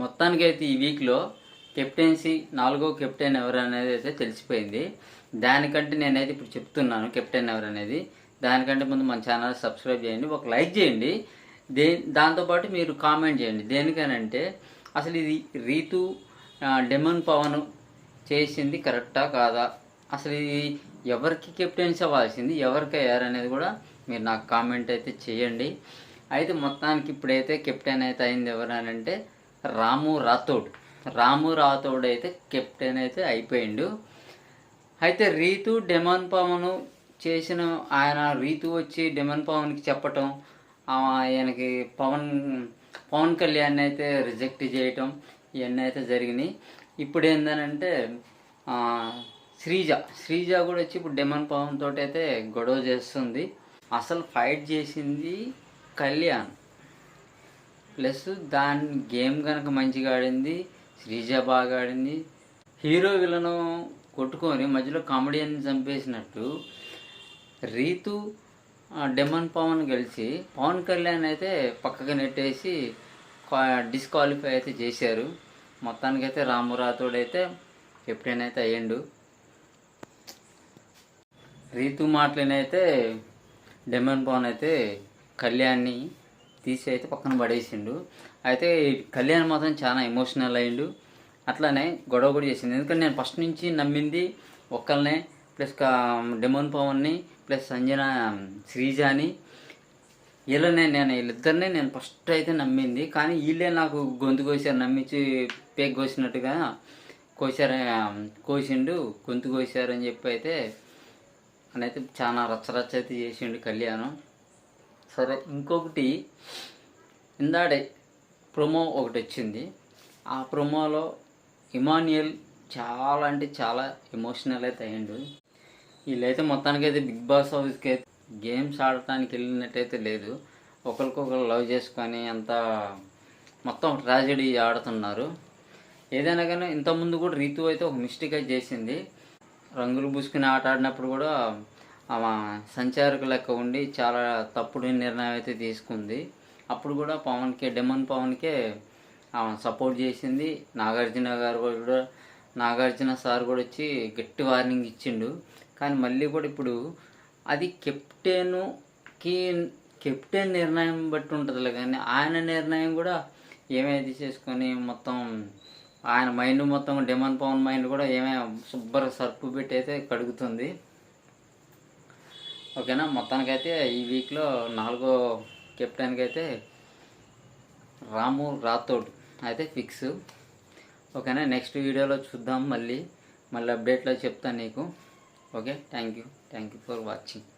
మొత్తానికి అయితే ఈ వీక్లో కెప్టెన్సీ నాలుగో కెప్టెన్ ఎవరు అనేది అయితే తెలిసిపోయింది. దానికంటే నేనైతే ఇప్పుడు చెప్తున్నాను కెప్టెన్ ఎవరు అనేది. దానికంటే ముందు మన ఛానల్ సబ్స్క్రైబ్ చేయండి ఒక లైక్ చేయండి. దే దాంతోపాటు మీరు కామెంట్ చేయండి. దేనికనంటే అసలు ఇది రీతు డెమన్ పవన్ చేసింది కరెక్టా కాదా? అసలు ఇది ఎవరికి కెప్టెన్సీ అవ్వాల్సింది ఎవరికి అయ్యారు అనేది కూడా మీరు నాకు కామెంట్ అయితే చేయండి. అయితే మొత్తానికి ఇప్పుడైతే కెప్టెన్ అయితే అయింది ఎవరనంటే రాము రాథోడ్. రాము రాథోడ్ అయితే కెప్టెన్ అయితే అయిపోయిండు. అయితే రీతు డెమన్ పవన్ చేసిన ఆయన రీతు వచ్చి డెమన్ పవన్కి చెప్పటం ఆయనకి పవన్ పవన్ కళ్యాణ్ అయితే రిజెక్ట్ చేయటం ఇవన్నీ అయితే జరిగినాయి. ఇప్పుడు ఏంటంటే శ్రీజ. శ్రీజ కూడా వచ్చి ఇప్పుడు డెమన్ పవన్ తోటి అయితే గొడవ చేస్తుంది. అసలు ఫైట్ చేసింది కళ్యాణ్. ప్లస్ దాని గేమ్ కనుక మంచిగా ఆడింది శ్రీజ బాగా ఆడింది. హీరో విలను కొట్టుకొని మధ్యలో కామెడియన్ చంపేసినట్టు రీతు డెమన్ పవన్ కలిసి పవన్ కళ్యాణ్ అయితే పక్కకు నెట్టేసి డిస్క్వాలిఫై అయితే చేశారు. మొత్తానికైతే రాము రాథోడ్ అయితే కెప్టెన్ అయితే అయ్యిండు. రీతు మాటలనైతే డెమన్ పవన్ అయితే కళ్యాణ్ని తీసి అయితే పక్కన పడేసిండు. అయితే కళ్యాణ్ మాత్రం చాలా ఎమోషనల్ అయ్యిండు అట్లానే గొడవ కూడా చేసింది ఎందుకంటే నేను ఫస్ట్ నుంచి నమ్మింది ఒక్కళ్ళనే ప్లస్ డెమోన్ పవన్ని ప్లస్ సంజన శ్రీజాని. వీళ్ళనే నేను వీళ్ళిద్దరినే నేను ఫస్ట్ అయితే నమ్మింది. కానీ వీళ్ళే నాకు గొంతు కోసారు. నమ్మించి పేక్ కోసినట్టుగా కోసారు కోసిండు. గొంతు కోసారు అని చెప్పి అయితే అని అయితే చాలా రచ్చరచ్చ అయితే చేసిండు కళ్యాణం. సరే ఇంకొకటి ఇందాడే ప్రొమో ఒకటి వచ్చింది. ఆ ప్రొమోలో ఇమాన్యుయల్ చాలా అంటే చాలా ఎమోషనల్ అయితే అయ్యిండు. వీళ్ళైతే మొత్తానికి అయితే బిగ్ బాస్ హౌస్కి అయితే గేమ్స్ ఆడటానికి వెళ్ళినట్టయితే లేదు. ఒకరికొకరు లవ్ చేసుకొని అంతా మొత్తం ట్రాజడీ ఆడుతున్నారు. ఏదైనా కానీ ఇంతకుముందు కూడా రీతు అయితే ఒక మిస్టేక్ అయితే చేసింది. రంగులు పూసుకుని ఆట ఆడినప్పుడు కూడా సంచారక లెక్క ఉండి చాలా తప్పుడు నిర్ణయం అయితే తీసుకుంది. అప్పుడు కూడా పవన్కే డెమన్ పవన్కే ఆమె సపోర్ట్ చేసింది. నాగార్జున గారు కూడా నాగార్జున సార్ కూడా వచ్చి గట్టి వార్నింగ్ ఇచ్చిండు. కానీ మళ్ళీ కూడా ఇప్పుడు అది కెప్టెన్కి కెప్టెన్ నిర్ణయం బట్టి ఉంటుందిలే కానీ ఆయన నిర్ణయం కూడా ఏమైతే చేసుకొని మొత్తం ఆయన మైండ్ మొత్తం డెమన్ పవన్ మైండ్ కూడా ఏమైనా శుభ్ర సర్పు పెట్టి అయితే కడుగుతుంది. ఓకేనా? మొత్తానికైతే ఈ వీక్లో నాలుగో కెప్టెన్కి అయితే రాము రాథోడ్ అయితే ఫిక్స్. ఓకేనా? నెక్స్ట్ వీడియోలో చూద్దాం మళ్ళీ. మళ్ళీ అప్డేట్లో చెప్తాను నీకు. Okay? Thank you. Thank you for watching.